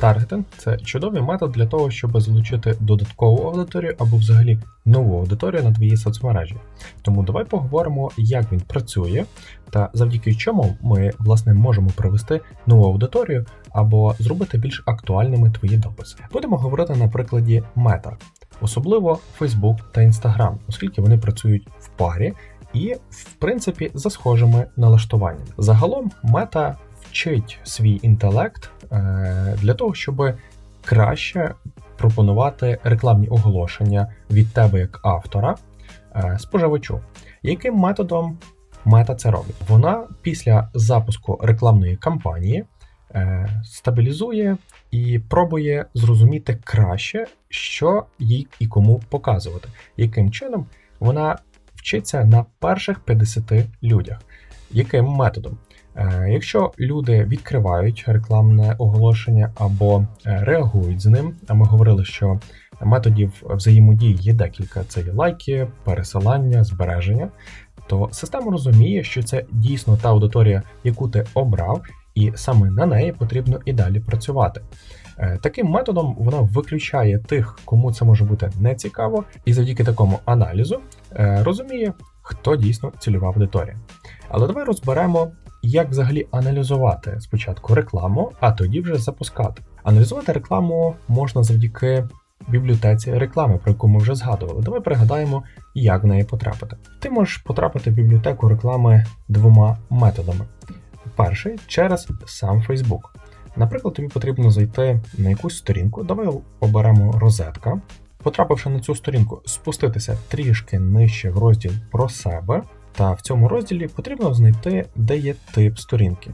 Таргетинг це чудовий метод для того, щоб залучити додаткову аудиторію або взагалі нову аудиторію на твої соцмережі. Тому давай поговоримо, як він працює, та завдяки чому ми власне можемо привести нову аудиторію або зробити більш актуальними твої дописи. Будемо говорити на прикладі Мета, особливо Facebook та Instagram, оскільки вони працюють в парі і, в принципі, за схожими налаштуваннями. Загалом мета вчить свій інтелект е, для того, щоб краще пропонувати рекламні оголошення від тебе як автора е, споживачу. Яким методом мета це робить? Вона після запуску рекламної кампанії е, стабілізує і пробує зрозуміти краще, що їй і кому показувати, яким чином вона вчиться на перших 50 людях. Яким методом? Е, Якщо люди відкривають рекламне оголошення або е, реагують з ним, а ми говорили, що методів взаємодії є декілька: це є лайки, пересилання, збереження, то система розуміє, що це дійсно та аудиторія, яку ти обрав, і саме на неї потрібно і далі працювати. Е, Таким методом вона виключає тих, кому це може бути нецікаво, і завдяки такому аналізу розуміє, хто дійсно цільова аудиторія. Але давай розберемо, як взагалі аналізувати спочатку рекламу, а тоді вже запускати. Аналізувати рекламу можна завдяки бібліотеці реклами, про яку ми вже згадували. Давай пригадаємо, як в неї потрапити. Ти можеш потрапити в бібліотеку реклами двома методами. Перший через сам Facebook. Наприклад, тобі потрібно зайти на якусь сторінку. Давай оберемо розетка. Потрапивши на цю сторінку, спуститися трішки нижче в розділ про себе. Та в цьому розділі потрібно знайти, де є тип сторінки.